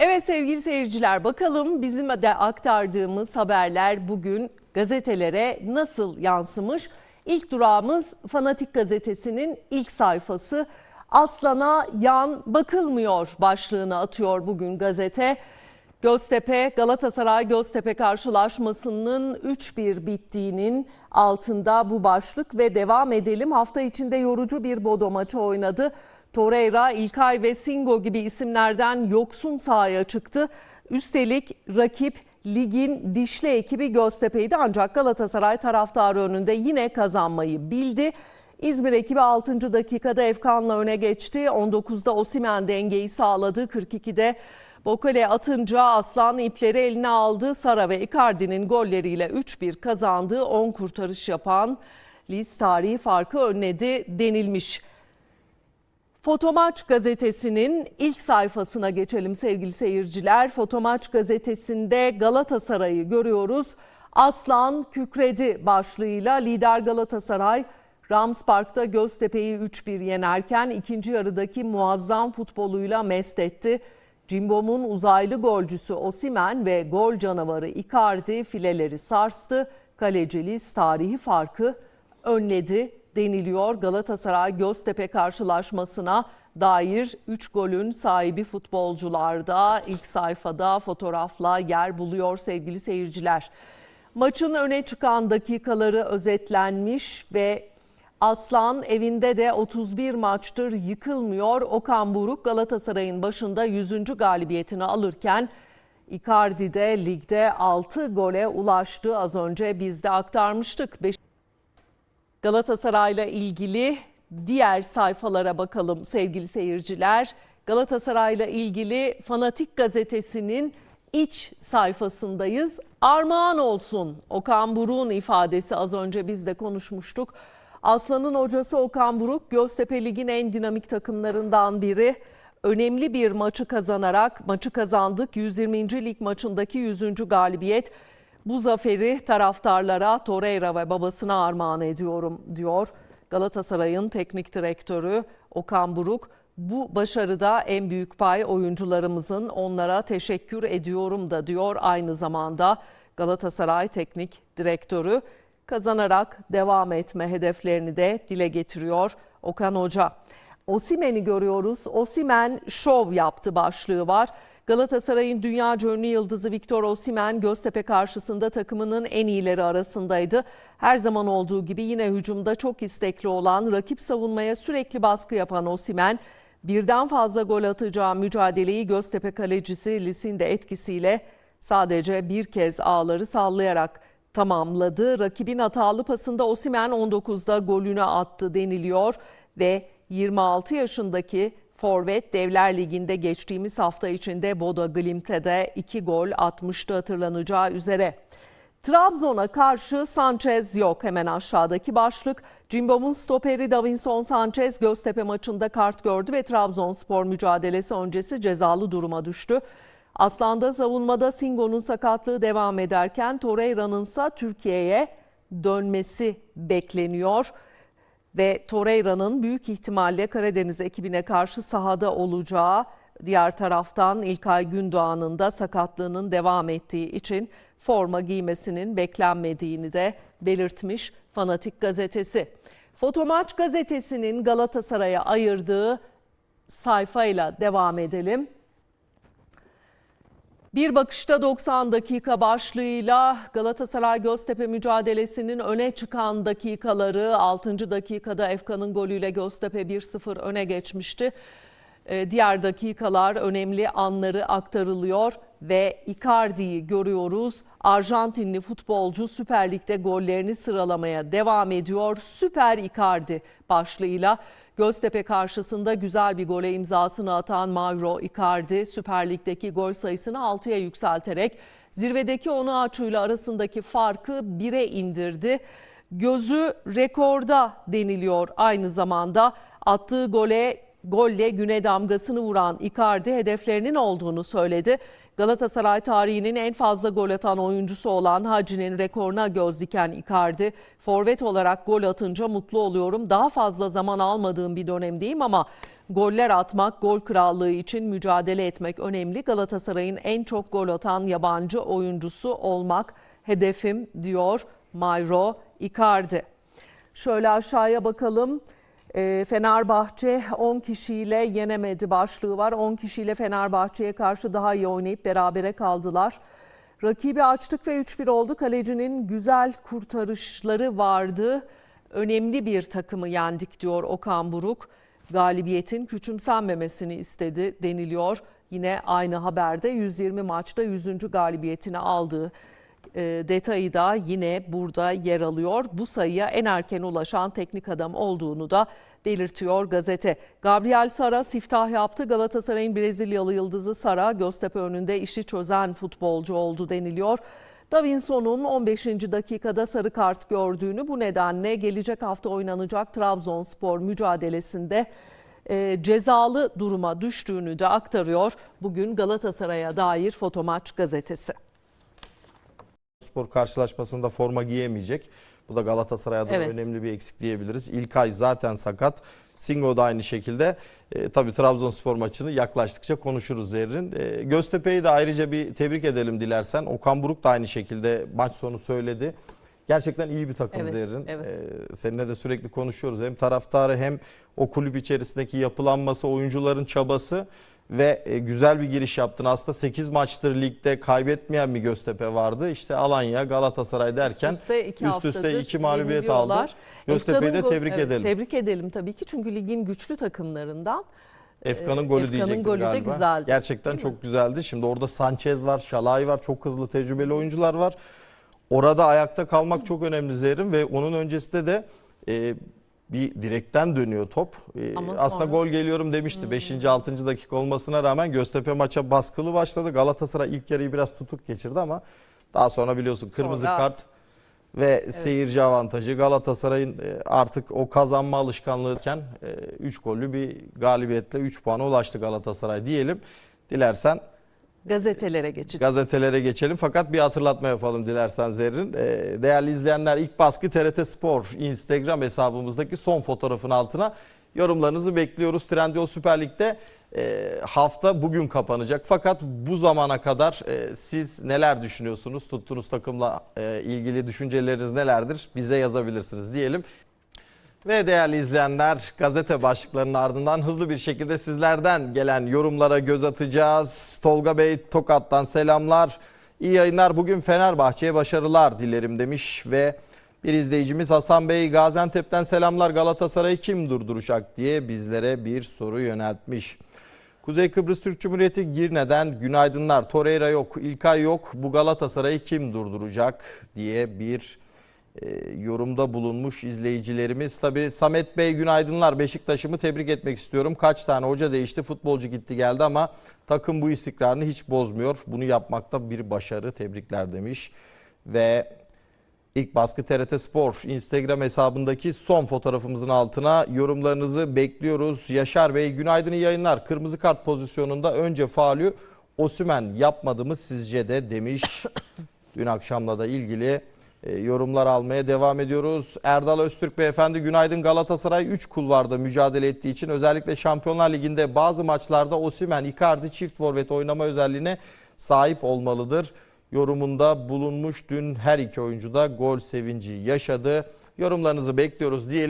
Evet sevgili seyirciler bakalım bizim de aktardığımız haberler bugün gazetelere nasıl yansımış? İlk durağımız Fanatik Gazetesi'nin ilk sayfası. Aslan'a yan bakılmıyor başlığını atıyor bugün gazete. Göztepe Galatasaray Göztepe karşılaşmasının 3-1 bittiğinin altında bu başlık ve devam edelim. Hafta içinde yorucu bir Bodo maçı oynadı. Torreira, İlkay ve Singo gibi isimlerden yoksun sahaya çıktı. Üstelik rakip ligin dişli ekibi Göztepe'ydi ancak Galatasaray taraftarı önünde yine kazanmayı bildi. İzmir ekibi 6. dakikada Efkan'la öne geçti. 19'da Osimen dengeyi sağladı. 42'de Bokale atınca Aslan ipleri eline aldı. Sara ve Icardi'nin golleriyle 3-1 kazandı. 10 kurtarış yapan Lis tarihi farkı önledi denilmiş. Fotomaç gazetesinin ilk sayfasına geçelim sevgili seyirciler. Fotomaç gazetesinde Galatasaray'ı görüyoruz. Aslan kükredi başlığıyla lider Galatasaray Rams Park'ta Göztepe'yi 3-1 yenerken ikinci yarıdaki muazzam futboluyla mest etti. Cimbom'un uzaylı golcüsü Osimen ve gol canavarı Icardi fileleri sarstı. Kalecilis tarihi farkı önledi deniliyor. Galatasaray Göztepe karşılaşmasına dair 3 golün sahibi futbolcularda ilk sayfada fotoğrafla yer buluyor sevgili seyirciler. Maçın öne çıkan dakikaları özetlenmiş ve Aslan evinde de 31 maçtır yıkılmıyor. Okan Buruk Galatasaray'ın başında 100. galibiyetini alırken Icardi de ligde 6 gole ulaştı. Az önce biz de aktarmıştık. Galatasaray'la ilgili diğer sayfalara bakalım sevgili seyirciler. Galatasaray'la ilgili Fanatik Gazetesi'nin iç sayfasındayız. Armağan olsun Okan Buruk'un ifadesi az önce biz de konuşmuştuk. Aslan'ın hocası Okan Buruk Göztepe Lig'in en dinamik takımlarından biri. Önemli bir maçı kazanarak maçı kazandık. 120. lig maçındaki 100. galibiyet. Bu zaferi taraftarlara Torreira ve babasına armağan ediyorum diyor. Galatasaray'ın teknik direktörü Okan Buruk. Bu başarıda en büyük pay oyuncularımızın onlara teşekkür ediyorum da diyor aynı zamanda Galatasaray teknik direktörü kazanarak devam etme hedeflerini de dile getiriyor Okan Hoca. Osimen'i görüyoruz. Osimen şov yaptı başlığı var. Galatasaray'ın dünya ünlü yıldızı Victor Osimen Göztepe karşısında takımının en iyileri arasındaydı. Her zaman olduğu gibi yine hücumda çok istekli olan, rakip savunmaya sürekli baskı yapan Osimen, birden fazla gol atacağı mücadeleyi Göztepe kalecisi Lis'in de etkisiyle sadece bir kez ağları sallayarak tamamladı. Rakibin hatalı pasında Osimen 19'da golünü attı deniliyor ve 26 yaşındaki Forvet Devler Ligi'nde geçtiğimiz hafta içinde Bodo Glimt'e 2 gol atmıştı hatırlanacağı üzere. Trabzon'a karşı Sanchez yok hemen aşağıdaki başlık. Cimbom'un stoperi Davinson Sanchez Göztepe maçında kart gördü ve Trabzonspor mücadelesi öncesi cezalı duruma düştü. Aslan'da savunmada Singo'nun sakatlığı devam ederken Torreira'nın ise Türkiye'ye dönmesi bekleniyor ve Torreira'nın büyük ihtimalle Karadeniz ekibine karşı sahada olacağı diğer taraftan İlkay Gündoğan'ın da sakatlığının devam ettiği için forma giymesinin beklenmediğini de belirtmiş Fanatik gazetesi. Fotomaç gazetesinin Galatasaray'a ayırdığı sayfayla devam edelim. Bir bakışta 90 dakika başlığıyla Galatasaray Göztepe mücadelesinin öne çıkan dakikaları 6. dakikada Efkan'ın golüyle Göztepe 1-0 öne geçmişti. Ee, diğer dakikalar önemli anları aktarılıyor ve Icardi'yi görüyoruz. Arjantinli futbolcu Süper Lig'de gollerini sıralamaya devam ediyor. Süper Icardi başlığıyla Göztepe karşısında güzel bir gole imzasını atan Mauro Icardi Süper Lig'deki gol sayısını 6'ya yükselterek zirvedeki Onuachu ile arasındaki farkı 1'e indirdi. Gözü rekorda deniliyor aynı zamanda. Attığı gole golle güne damgasını vuran Icardi hedeflerinin olduğunu söyledi. Galatasaray tarihinin en fazla gol atan oyuncusu olan Hacı'nin rekoruna göz diken Icardi, forvet olarak gol atınca mutlu oluyorum. Daha fazla zaman almadığım bir dönemdeyim ama goller atmak, gol krallığı için mücadele etmek önemli. Galatasaray'ın en çok gol atan yabancı oyuncusu olmak hedefim diyor Mayro Icardi. Şöyle aşağıya bakalım. Ee, Fenerbahçe 10 kişiyle yenemedi başlığı var. 10 kişiyle Fenerbahçe'ye karşı daha iyi oynayıp berabere kaldılar. Rakibi açtık ve 3-1 oldu. Kalecinin güzel kurtarışları vardı. Önemli bir takımı yendik diyor Okan Buruk. Galibiyetin küçümsenmemesini istedi deniliyor. Yine aynı haberde 120 maçta 100. galibiyetini aldığı detayı da yine burada yer alıyor. Bu sayıya en erken ulaşan teknik adam olduğunu da belirtiyor gazete. Gabriel Sara siftah yaptı. Galatasaray'ın Brezilyalı yıldızı Sara Göztepe önünde işi çözen futbolcu oldu deniliyor. Davinson'un 15. dakikada sarı kart gördüğünü bu nedenle gelecek hafta oynanacak Trabzonspor mücadelesinde e, cezalı duruma düştüğünü de aktarıyor. Bugün Galatasaray'a dair Fotomaç gazetesi. Spor karşılaşmasında forma giyemeyecek. Bu da Galatasaray adına Evet. önemli bir eksik diyebiliriz. İlkay zaten sakat. Singo da aynı şekilde. E, tabii Trabzonspor maçını yaklaştıkça konuşuruz Zerrin. E, Göztepe'yi de ayrıca bir tebrik edelim dilersen. Okan Buruk da aynı şekilde maç sonu söyledi. Gerçekten iyi bir takım Evet, Zerrin. evet. E, seninle de sürekli konuşuyoruz. Hem taraftarı hem o kulüp içerisindeki yapılanması, oyuncuların çabası ve e, güzel bir giriş yaptın. Aslında 8 maçtır ligde kaybetmeyen bir Göztepe vardı. İşte Alanya, Galatasaray derken Üst üste iki, üst haftadır üste iki mağlubiyet aldı. Göztepe'yi de tebrik evet, edelim. Tebrik edelim tabii ki çünkü ligin güçlü takımlarından. Efkan'ın golü Efkan'ın diyecektim golü de galiba. güzeldi, Gerçekten çok güzeldi. Şimdi orada Sanchez var, Şalay var, çok hızlı tecrübeli oyuncular var. Orada ayakta kalmak çok önemli Zehrin ve onun öncesinde de e, bir direkten dönüyor top. E, Ama aslında sonra- Hmm. gol geliyorum demişti. 5. 6. dakika olmasına rağmen Göztepe maça baskılı başladı. Galatasaray ilk yarıyı biraz tutuk geçirdi ama daha sonra biliyorsun kırmızı Sonra- kart ve seyirci avantajı Galatasaray'ın e, artık o kazanma alışkanlığıyken 3 gollü bir galibiyetle 3 puana ulaştı Galatasaray diyelim. Dilersen Gazetelere geçeceğiz. gazetelere geçelim fakat bir hatırlatma yapalım dilersen Zerrin. E, Değerli izleyenler ilk baskı TRT Spor Instagram hesabımızdaki son fotoğrafın altına yorumlarınızı bekliyoruz. Trendyol Süper Lig'de e, hafta bugün kapanacak. Fakat bu zamana kadar e, siz neler düşünüyorsunuz? Tuttuğunuz takımla e, ilgili düşünceleriniz nelerdir? Bize yazabilirsiniz diyelim. Ve değerli izleyenler gazete başlıklarının ardından hızlı bir şekilde sizlerden gelen yorumlara göz atacağız. Tolga Bey Tokat'tan selamlar. İyi yayınlar. Bugün Fenerbahçe'ye başarılar dilerim demiş ve bir izleyicimiz Hasan Bey Gaziantep'ten selamlar. Galatasaray'ı kim durduracak diye bizlere bir soru yöneltmiş. Kuzey Kıbrıs Türk Cumhuriyeti Girne'den günaydınlar. Torreira yok, İlkay yok. Bu Galatasaray'ı kim durduracak diye bir yorumda bulunmuş izleyicilerimiz. Tabii Samet Bey günaydınlar. Beşiktaş'ımı tebrik etmek istiyorum. Kaç tane hoca değişti, futbolcu gitti geldi ama takım bu istikrarını hiç bozmuyor. Bunu yapmakta bir başarı. Tebrikler demiş. Ve İlk baskı TRT Spor Instagram hesabındaki son fotoğrafımızın altına yorumlarınızı bekliyoruz. Yaşar Bey günaydın iyi yayınlar. Kırmızı kart pozisyonunda önce faulü Osümen yapmadı mı sizce de demiş. Dün akşamla da ilgili yorumlar almaya devam ediyoruz. Erdal Öztürk Beyefendi günaydın Galatasaray 3 kulvarda mücadele ettiği için özellikle Şampiyonlar Ligi'nde bazı maçlarda Osimhen, Icardi çift forvet oynama özelliğine sahip olmalıdır. Yorumunda bulunmuş dün her iki oyuncu da gol sevinci yaşadı. Yorumlarınızı bekliyoruz diyelim.